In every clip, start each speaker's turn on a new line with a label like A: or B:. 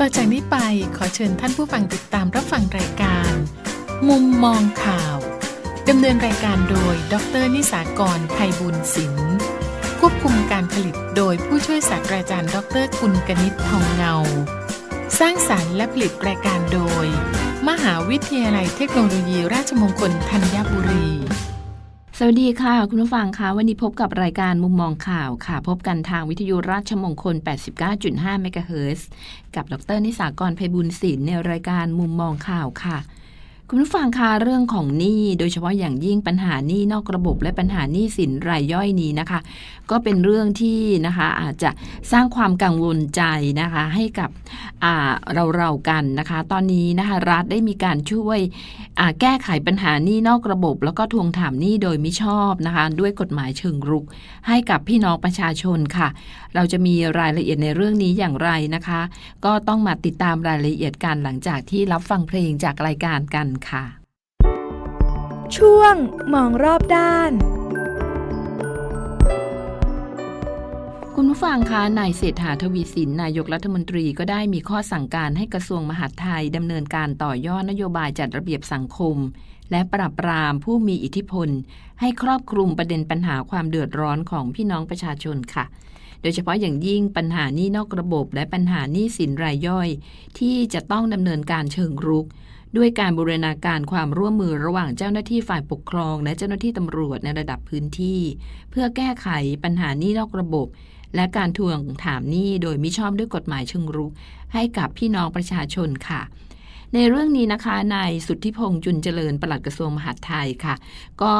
A: ต่อจากนี้ไปขอเชิญท่านผู้ฟังติดตามรับฟังรายการ มุมมองข่าวดำเนินรายการโดย ดรนิสากรไพบุญศิลป์ควบคุมการผลิตโดยผู้ช่วยศาสตราจารย์ ดรกุลกนิษฐ์ทองเงา สร้างสารรค์และผลิตรายการโดย มหาวิทยาลัยเทคโนโลยีราชมงคลธัญบุรี
B: สวัสดีค่ะ คุณผู้ฟังคะวันนี้พบกับรายการมุมมองข่าวค่ะ พบกันทางวิทยุราชมงคล 89.5 เมกะเฮิรตซ์กับดรนิสากรไพบุญศิลป์ในรายการมุมมองข่าวค่ะ คุณผู้ฟังคะเรื่องของหนี้โดยเฉพาะอย่างยิ่งปัญหาหนี้นอกระบบและปัญหาหนี้สินรายย่อยนี้นะคะ ก็เป็นเรื่องที่นะคะอาจจะสร้างความกังวลใจนะคะให้กับเราเราๆกันนะคะ ตอนนี้นะคะรัฐได้มีการช่วยแก้ไขปัญหาหนี้นอกระบบ แล้วก็ทวงถามหนี้โดยมิชอบนะคะ ด้วยกฎหมายเชิงรุก ให้กับพี่น้องประชาชนค่ะ เราจะมีรายละเอียดในเรื่องนี้อย่างไรนะคะ ก็ต้องมาติดตามรายละเอียดกันหลังจากที่รับฟังเพลงจากรายการกันค่ะ
C: ช่วงมองรอบด้าน
B: คุณผู้ฟังคะนายเศรษฐาทวีสิน นายกรัฐมนตรีก็ได้มีข้อสั่งการให้กระทรวงมหาดไทยดำเนินการต่อยอดนโยบายจัดระเบียบสังคม และปราบปรามผู้มีอิทธิพล ให้ครอบคลุมประเด็นปัญหาความเดือดร้อนของพี่น้องประชาชนค่ะ โดยเฉพาะอย่างยิ่งปัญหานี้นอกระบบและปัญหานี้สินรายย่อย ที่จะต้องดำเนินการเชิงรุก ด้วยการบูรณาการความร่วมมือระหว่างเจ้าหน้าที่ฝ่ายปกครอง และเจ้าหน้าที่ตำรวจในระดับพื้นที่ เพื่อแก้ไขปัญหานี้นอกระบบ และการทวงถามหนี้โดยมิชอบด้วยกฎหมายเชิงรุก ให้กับพี่น้องประชาชนค่ะในเรื่องนี้นะคะนายสุทธิพงษ์จุนเจริญปลัดกระทรวงมหาดไทยค่ะ ก็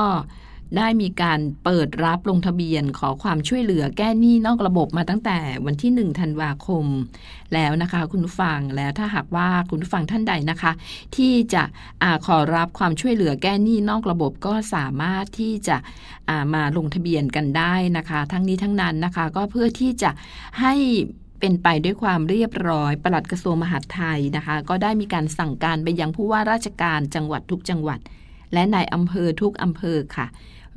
B: ได้มีการเปิดรับลงทะเบียนขอความช่วยเหลือแก้หนี้นอกระบบมาตั้งแต่วันที่ 1 ธันวาคม แล้วนะคะคุณผู้ฟังแล้วถ้าหากว่าคุณผู้ฟังท่านใดนะคะ ที่จะอขอรับความช่วยเหลือแก้หนี้นอกระบบก็สามารถที่จะามาลงทะเบียนกันได้นะคะ ทั้งนี้ทั้งนั้นนะคะ ก็เพื่อที่จะให้เป็นไปด้วยความเรียบร้อย ปลัดกระทรวงมหาดไทยนะคะ ก็ได้มีการสั่งการไปยังผู้ว่าราชการจังหวัดทุกจังหวัด และนายอำเภอทุกอำเภอค่ะ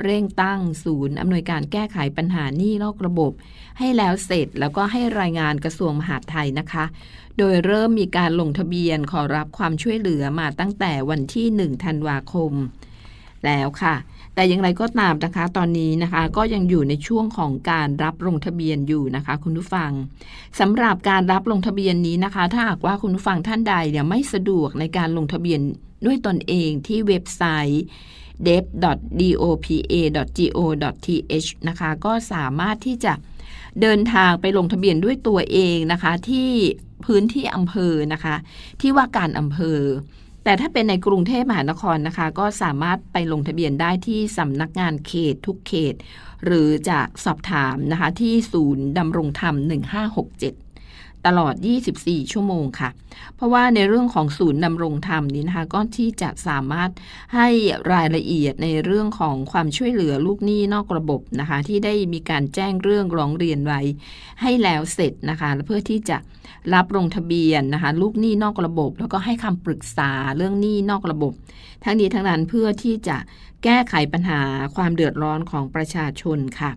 B: เร่งตั้งศูนย์อำนวยการแก้ไขปัญหาหนี้นอกระบบ ให้แล้วเสร็จแล้วก็ให้รายงานกระทรวงมหาดไทยนะคะ โดยเริ่มมีการลงทะเบียนขอรับความช่วยเหลือมาตั้งแต่วันที่ 1 ธันวาคม แล้วค่ะ แต่อย่างไรก็ตามนะคะ ตอนนี้นะคะก็ยังอยู่ในช่วงของการรับลงทะเบียนอยู่นะคะ คุณผู้ฟังสำหรับการรับลงทะเบียนนี้นะคะ ถ้าหากว่าคุณผู้ฟังท่านใดเนี่ยไม่สะดวกในการลงทะเบียนด้วยตนเองที่เว็บไซต์ dev.dopa.go.th นะคะ ก็สามารถที่จะเดินทางไปลงทะเบียนด้วยตัวเองนะคะ ที่พื้นที่อำเภอนะคะ ที่ว่าการอำเภอ แต่ถ้าเป็นในกรุงเทพมหานครนะคะ ก็สามารถไปลงทะเบียนได้ที่สำนักงานเขตทุกเขต หรือจะสอบถามนะคะที่ศูนย์ดำรงธรรม 1567 ตลอด 24 ชั่วโมงค่ะ เพราะว่าในเรื่องของศูนย์ดำรงธรรมนี้นะคะ ก็ที่จะสามารถให้รายละเอียดในเรื่องของความช่วยเหลือลูกหนี้นอกระบบนะคะ ที่ได้มีการแจ้งเรื่องร้องเรียนไว้ ให้แล้วเสร็จนะคะ เพื่อที่จะรับลงทะเบียนนะคะ ลูกหนี้นอกระบบ แล้วก็ให้คำปรึกษาเรื่องหนี้นอกระบบ ทั้งนี้ทั้งนั้นเพื่อที่จะแก้ไขปัญหาความเดือดร้อนของประชาชนค่ะ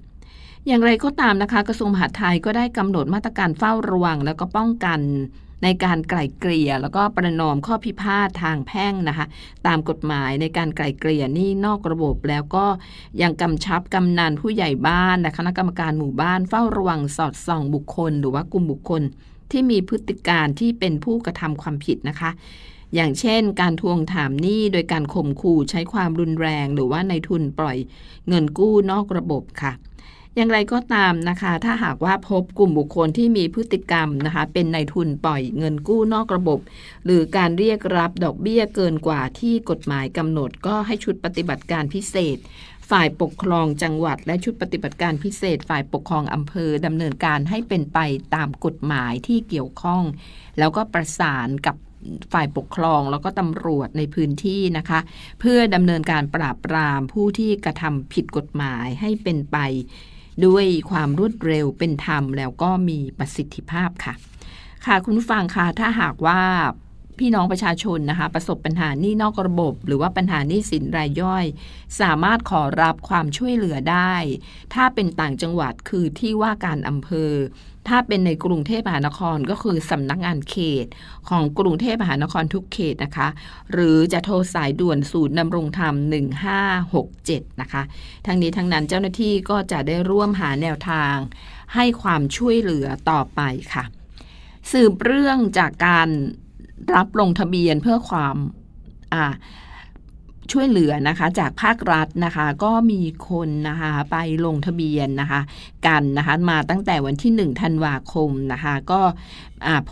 B: อย่างไรก็ตามนะคะ กระทรวงมหาดไทยก็ได้กำหนดมาตรการเฝ้าระวัง แล้วก็ป้องกันในการไกล่เกลี่ย แล้วก็ประนอมข้อพิพาททางแพ่งนะคะ ตามกฎหมายในการไกล่เกลี่ยนี้นอกระบบแล้วก็ยังกำชับกำนันผู้ใหญ่บ้านและคณะกรรมการหมู่บ้านเฝ้าระวังสอดส่องบุคคล หรือว่ากลุ่มบุคคลที่มีพฤติการที่เป็นผู้กระทำความผิดนะคะ อย่างเช่น การทวงถามหนี้โดยการข่มขู่ใช้ความรุนแรง หรือว่าในทุนปล่อยเงินกู้นอกระบบค่ะ อย่างไรก็ตามนะคะ ถ้าหากว่าพบกลุ่มบุคคลที่มีพฤติกรรมนะคะ เป็นในายทุนปล่อยเงินกู้นอกระบบ หรือการเรียกรับดอกเบี้ยเกินกว่าที่กฎหมายกำหนด ก็ให้ชุดปฏิบัติการพิเศษ ฝ่ายปกครองจังหวัด และชุดปฏิบัติการพิเศษ ฝ่ายปกครองอำเภอดำเนินการให้เป็นไปตามกฎหมายที่เกี่ยวข้อง แล้วก็ประสานกับฝ่ายปกครองแล้วก็ตำรวจในพื้นที่นะคะ เพื่อดำเนินการปราบปรามผู้ที่กระทำผิดกฎหมายให้เป็นไป ด้วยความรวดเร็วเป็นธรรมแล้วก็มีประสิทธิภาพค่ะ ค่ะคุณผู้ฟังค่ะถ้าหากว่าพี่น้องประชาชนนะคะ ประสบปัญหานี้นอกระบบ หรือว่าปัญหานี้สินรายย่อย สามารถขอรับความช่วยเหลือได้ ถ้าเป็นต่างจังหวัดคือที่ว่าการอำเภอ ถ้าเป็นในกรุงเทพมหานครก็คือสำนักงานเขตของกรุงเทพมหานครทุกเขตนะคะ หรือจะโทรสายด่วนศูนย์ดำรงธรรม 1567 นะคะ ทั้งนี้ทั้งนั้นเจ้าหน้าที่ก็จะได้ร่วมหาแนวทาง ให้ความช่วยเหลือต่อไปค่ะ สืบเรื่องจากการรับลงทะเบียนเพื่อความอ่า ช่วยเหลือนะคะจากภาครัฐนะคะ ก็มีคนนะคะไปลงทะเบียนนะคะ กันนะคะมาตั้งแต่วันที่ 1 ธันวาคมนะคะ ก็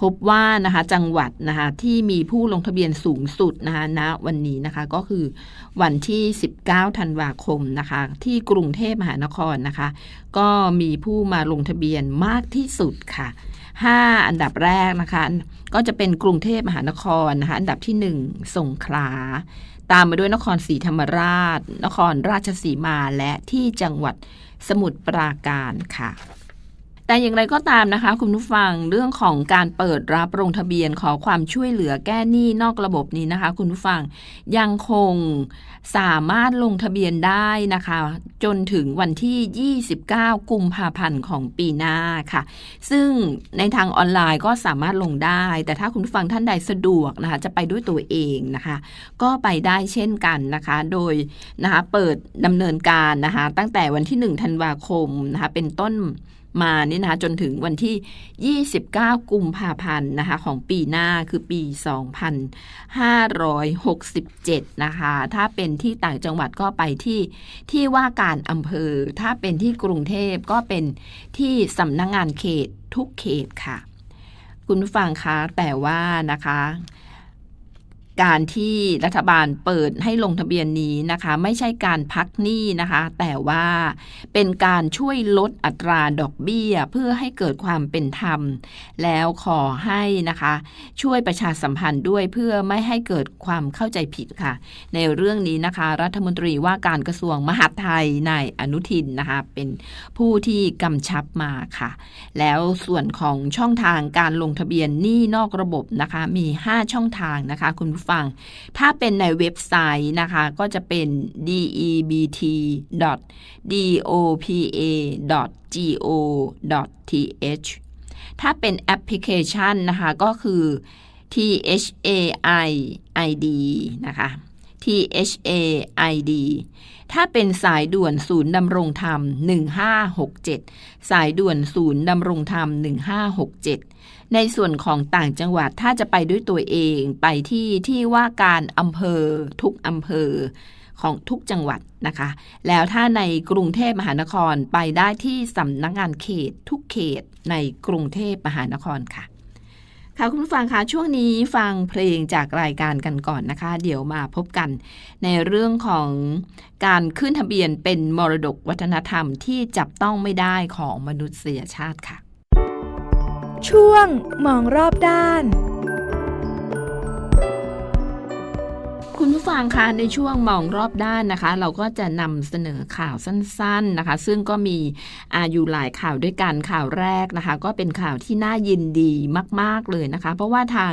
B: พบว่านะคะจังหวัดนะคะที่มีผู้ลงทะเบียนสูงสุดนะคะณวันนี้นะคะก็คือวันที่ 19 ธันวาคมนะคะ ที่กรุงเทพมหานครนะคะ ก็มีผู้มาลงทะเบียนมากที่สุดค่ะ 5 อันดับแรกนะคะ ก็จะเป็นกรุงเทพมหานครนะคะ อันดับที่ 1 สงขลา ตามมาด้วยนครศรีธรรมราช นครราชสีมาและที่จังหวัดสมุทรปราการค่ะ แต่อย่างไรก็ตามนะคะ คุณผู้ฟังเรื่องของการเปิดรับลงทะเบียนขอความช่วยเหลือแก้หนี้นอกระบบนี้นะคะ คุณผู้ฟังยังคงสามารถลงทะเบียนได้นะคะ จนถึงวันที่ 29 กุมภาพันธ์ของปีหน้าค่ะ ซึ่งในทางออนไลน์ก็สามารถลงได้ แต่ถ้าคุณผู้ฟังท่านใดสะดวกนะคะ จะไปด้วยตัวเองนะคะ ก็ไปได้เช่นกันนะคะ โดยนะคะเปิดดำเนินการนะคะ ตั้งแต่วันที่1ธันวาคมนะคะเป็นต้น มานี่นะคะจนถึงวันที่ 29 กุมภาพันธ์นะคะของปีหน้าคือปี 2567 นะคะ ถ้าเป็นที่ต่างจังหวัดก็ไปที่ที่ว่าการอำเภอ ถ้าเป็นที่กรุงเทพก็เป็นที่สำนักงงานเขตทุกเขตค่ะ คุณผู้ฟังคะแต่ว่านะคะ การที่รัฐบาลเปิดให้ลงทะเบียนนี้นะคะ ไม่ใช่การพักหนี้นะคะ แต่ว่าเป็นการช่วยลดอัตราดอกเบี้ย เพื่อให้เกิดความเป็นธรรม แล้วขอให้นะคะ ช่วยประชาสัมพันธ์ด้วยเพื่อไม่ให้เกิดความเข้าใจผิดค่ะ ในเรื่องนี้นะคะ รัฐมนตรีว่าการกระทรวงมหาดไทยนายอนุทินนะคะ เป็นผู้ที่กำชับมาค่ะ แล้วส่วนของช่องทางการลงทะเบียนหนี้นอกระบบนะคะ มี 5 ช่องทางนะคะคุณผู้ฟัง ถ้าเป็นในเว็บไซต์นะคะ ก็จะเป็น debt.dopa.go.th ถ้าเป็นแอปพลิเคชันนะคะ ก็คือ THAIID นะคะ THAID ถ้าเป็นสายด่วนศูนย์ดำรงธรรม 1567 สายด่วนศูนย์ดำรงธรรม 1567 ในส่วนของต่างจังหวัดถ้าจะไปด้วยตัวเองไปที่ที่ว่าการอำเภอทุกอำเภอของทุกจังหวัดนะคะ แล้วถ้าในกรุงเทพมหานครไปได้ที่สำนักงานเขตทุกเขตในกรุงเทพมหานครค่ะค่ะคุณผู้ฟังคะช่วงนี้ฟังเพลงจากรายการกันก่อนนะคะ เดี๋ยวมาพบกัน ในเรื่องของการขึ้นทะเบียนเป็นมรดกวัฒนธรรมที่จับต้องไม่ได้ของมนุษยชาติค่ะ
C: ช่วงมองรอบด้าน
B: คุณผู้ฟังคะในช่วงมองรอบด้านนะคะ เราก็จะนำเสนอข่าวสั้นๆนะคะ ซึ่งก็มีอาอยู่หลายข่าวด้วยกันข่าวแรกนะคะ ก็เป็นข่าวที่น่ายินดีมาก ๆเลยนะคะ เพราะว่าทาง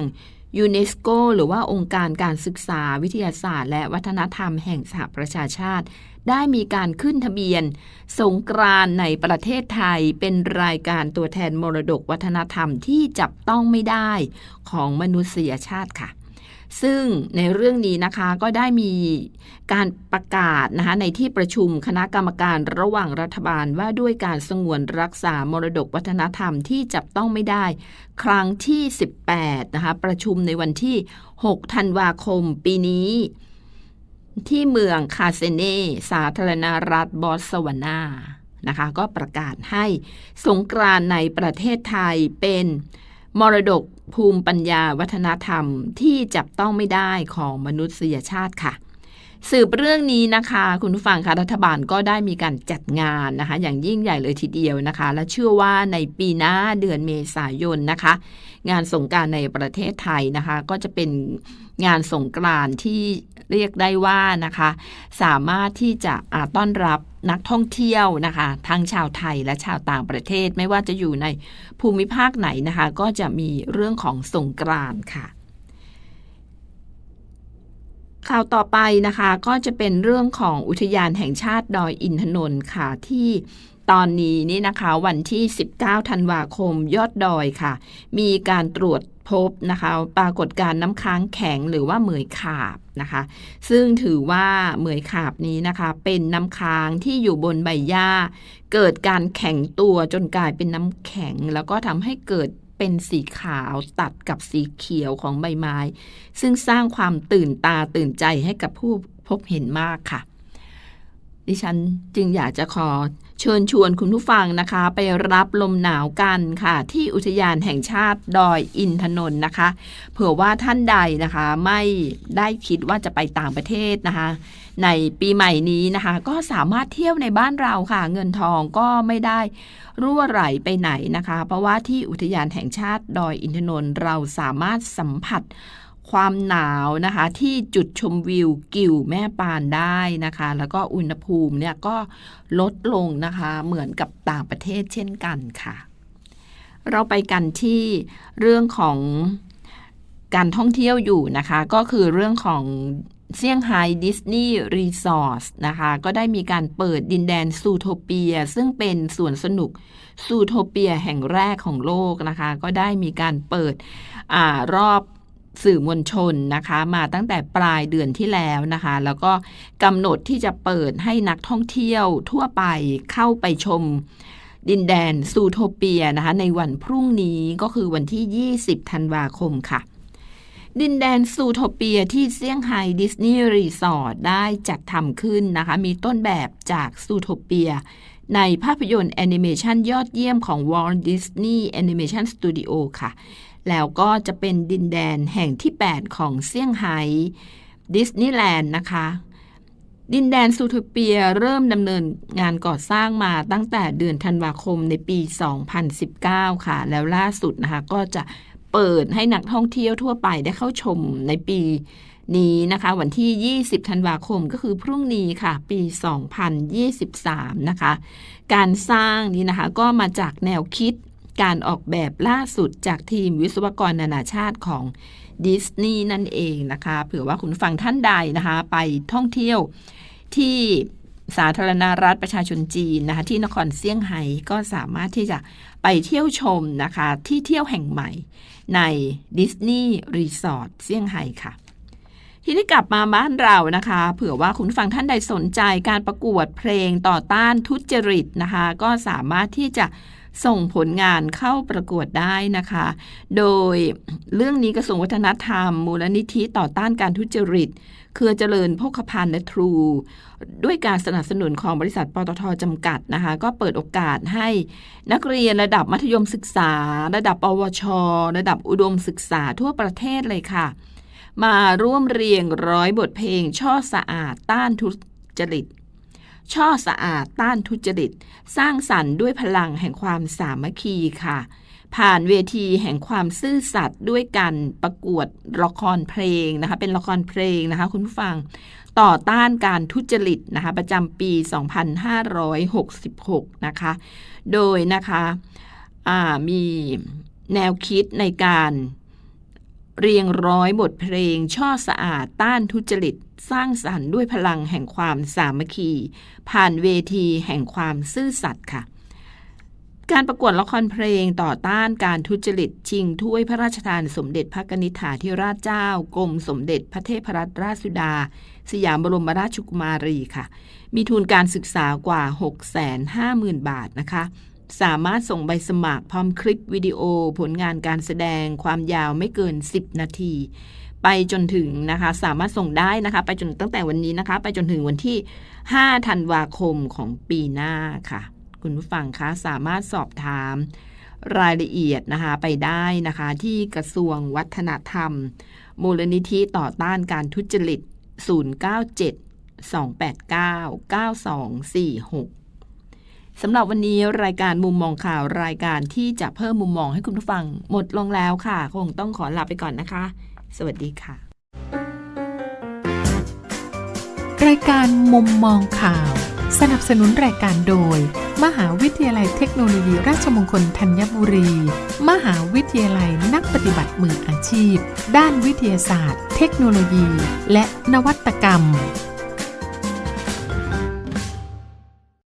B: ยูเนสโกหรือว่าองค์การการศึกษาวิทยาศาสตร์ และวัฒนธรรมแห่งสหประชาชาติ ได้มีการขึ้นทะเบียน สงกรานในประเทศไทยเป็นรายการตัวแทนมรดกวัฒนธรรมที่จับต้องไม่ได้ของมนุษยชาติค่ะซึ่งในเรื่องนี้นะคะก็ได้มีการประกาศนะคะในที่ประชุมคณะกรรมการระหว่างรัฐบาลว่าด้วยการสงวนรักษามรดกวัฒนธรรมที่จับต้องไม่ได้ ครั้งที่ 18นะคะประชุมในวันที่ 6 ธันวาคมปีนี้ ที่เมืองคาเซเนสาธารณรัฐบอตสวานานะคะ ก็ประกาศให้สงกรานต์ในประเทศไทยเป็นมรดกภูมิปัญญาวัฒนธรรมที่จับต้องไม่ได้ของมนุษยชาติค่ะ สืบเรื่องนี้นะคะ คุณผู้ฟังคะรัฐบาลก็ได้มีการจัดงานนะคะ อย่างยิ่งใหญ่เลยทีเดียวนะคะ และเชื่อว่าในปีหน้าเดือนเมษายนนะคะ งานสงกรารในประเทศไทยนะคะ ก็จะเป็นงานสงกรานที่ เรียกได้ว่านะคะ สามารถที่จะต้อนรับนักท่องเที่ยวนะคะ ทั้งชาวไทยและชาวต่างประเทศไม่ว่าจะอยู่ในภูมิภาคไหนนะคะ ก็จะมีเรื่องของสงกรานต์ค่ะข่าวต่อไปนะคะก็จะเป็นเรื่องของอุทยานแห่งชาติดอยอินทนนท์ค่ะที่ ตอนนี้นี่นะคะวันที่ 19 ธันวาคมยอดดอยค่ะ มีการตรวจพบนะคะปรากฏการน้ำค้างแข็งหรือว่าเหมยขาบนะคะ ซึ่งถือว่าเหมยขาบนี้นะคะ เป็นน้ำค้างที่อยู่บนใบหญ้า เกิดการแข็งตัวจนกลายเป็นน้ำแข็ง แล้วก็ทำให้เกิดเป็นสีขาวตัดกับสีเขียวของใบไม้ ซึ่งสร้างความตื่นตาตื่นใจให้กับผู้พบเห็นมากค่ะ ดิฉันจึงอยากจะขอเชิญชวนคุณผู้ฟังนะคะ ไปรับลมหนาวกันค่ะ ที่อุทยานแห่งชาติดอยอินทนนท์นะคะ เผื่อว่าท่านใดนะคะ ไม่ได้คิดว่าจะไปต่างประเทศนะคะ ในปีใหม่นี้นะคะ ก็สามารถเที่ยวในบ้านเราค่ะ เงินทองก็ไม่ได้รั่วไหลไปไหนนะคะ เพราะว่าที่อุทยานแห่งชาติดอยอินทนนท์เราสามารถสัมผัส ความหนาวนะคะ ที่จุดชมวิวกิวแม่ปานได้นะคะ แล้วก็อุณหภูมิเนี่ยก็ลดลงนะคะ เหมือนกับต่างประเทศเช่นกันค่ะ เราไปกันที่เรื่องของการท่องเที่ยวอยู่นะคะ ก็คือเรื่องของเซี่ยงไฮ้ดิสนีย์รีสอร์ทนะคะ ก็ได้มีการเปิดดินแดนซูโทเปีย ซึ่งเป็นสวนสนุกซูโทเปียแห่งแรกของโลกนะคะ ก็ได้มีการเปิดอรอบ สื่อมวลชนนะคะ มาตั้งแต่ปลายเดือนที่แล้วนะคะ แล้วก็กำหนดที่จะเปิดให้นักท่องเที่ยวทั่วไปเข้าไปชมดินแดนซูโทเปียนะคะ ในวันพรุ่งนี้ก็คือวันที่ 20 ธันวาคมค่ะ ดินแดนซูโทเปียที่เซี่ยงไฮ้ดิสนีย์รีสอร์ทได้จัดทำขึ้นนะคะ มีต้นแบบจากซูโทเปีย ในภาพยนตร์แอนิเมชันยอดเยี่ยมของ Walt Disney Animation Studio ค่ะ แล้วก็จะเป็นดินแดนแห่งที่ 8 ของเซี่ยงไฮ้ดิสนีย์แลนด์นะคะ ดินแดนซูโทเปียเริ่มดำเนินงานก่อสร้างมาตั้งแต่เดือนธันวาคมในปี 2019 ค่ะ แล้วล่าสุดนะคะก็จะเปิดให้นักท่องเที่ยวทั่วไปได้เข้าชมในปีนี้นะคะ วันที่ 20 ธันวาคมก็คือพรุ่งนี้ค่ะ ปี 2023 นะคะ การสร้างนี้นะคะก็มาจากแนวคิด การออกแบบล่าสุดจากทีมวิศวกรนานาชาติของดิสนีย์นั่นเองนะคะ เผื่อว่าคุณฟังท่านใดนะคะ ไปท่องเที่ยวที่สาธารณรัฐประชาชนจีนนะคะ ที่นครเซี่ยงไฮ้ก็สามารถที่จะไปเที่ยวชมนะคะ ที่เที่ยวแห่งใหม่ในดิสนีย์รีสอร์ทเซี่ยงไฮ้ค่ะ ทีนี้กลับมาบ้านเรานะคะ เผื่อว่าคุณฟังท่านใดสนใจการประกวดเพลงต่อต้านทุจริตนะคะ ก็สามารถที่จะ ส่งผลงานเข้าประกวดได้นะคะ โดยเรื่องนี้กระทรวงวัฒนธรรม มูลนิธิต่อต้านการทุจริต เครือเจริญโภคภัณฑ์และทรู ด้วยการสนับสนุนของบริษัทปตทจำกัดนะคะ ก็เปิดโอกาสให้นักเรียนระดับมัธยมศึกษา ระดับปวช ระดับอุดมศึกษาทั่วประเทศเลยค่ะ มาร่วมเรียงร้อยบทเพลงช่อสะอาดต้านทุจริต ช่อสะอาดต้านทุจริต สร้างสรรค์ด้วยพลังแห่งความสามัคคีค่ะ ผ่านเวทีแห่งความซื่อสัตย์ด้วยการประกวดละครเพลงนะคะ เป็นละครเพลงนะคะ คุณผู้ฟังต่อต้านการทุจริตนะคะประจำปี 2566 นะคะ โดยนะคะมีแนวคิดในการเรียงร้อยบทเพลงช่อสะอาดต้านทุจริต สร้างสรรค์ด้วยพลังแห่งความสามัคคี ผ่านเวทีแห่งความซื่อสัตย์ค่ะ การประกวดละครเพลงต่อต้านการทุจริตชิงถ้วยพระราชทานสมเด็จพระนิธิฐาธิราชเจ้ากรมสมเด็จพระเทพรัตนราชสุดา สยามบรมราชกุมารีค่ะ มีทุนการศึกษากว่า 650,000 บาทนะคะสามารถส่งใบสมัครพร้อมคลิปวิดีโอผลงานการแสดงความยาวไม่เกิน 10 นาที ไปจนถึงนะคะ สามารถส่งได้นะคะ ไปจนตั้งแต่วันนี้นะคะ ไปจนถึงวันที่ 5 ธันวาคมของปีหน้าค่ะ คุณผู้ฟังคะสามารถสอบถามรายละเอียดนะคะไปได้นะคะที่กระทรวงวัฒนธรรม มูลนิธิต่อต้านการทุจริต 097 289 9246 สำหรับวันนี้รายการมุมมองข่าวรายการที่จะเพิ่มมุมมองให้คุณผู้ฟังหมดลงแล้วค่ะ คงต้องขอลาไปก่อนนะคะ สวัสดีค่ะ
A: รายการมุมมองข่าว สนับสนุนรายการโดย มหาวิทยาลัยเทคโนโลยีราชมงคลธัญบุรี มหาวิทยาลัยนักปฏิบัติมืออาชีพ ด้านวิทยาศาสตร์ เทคโนโลยี และนวัตกรรม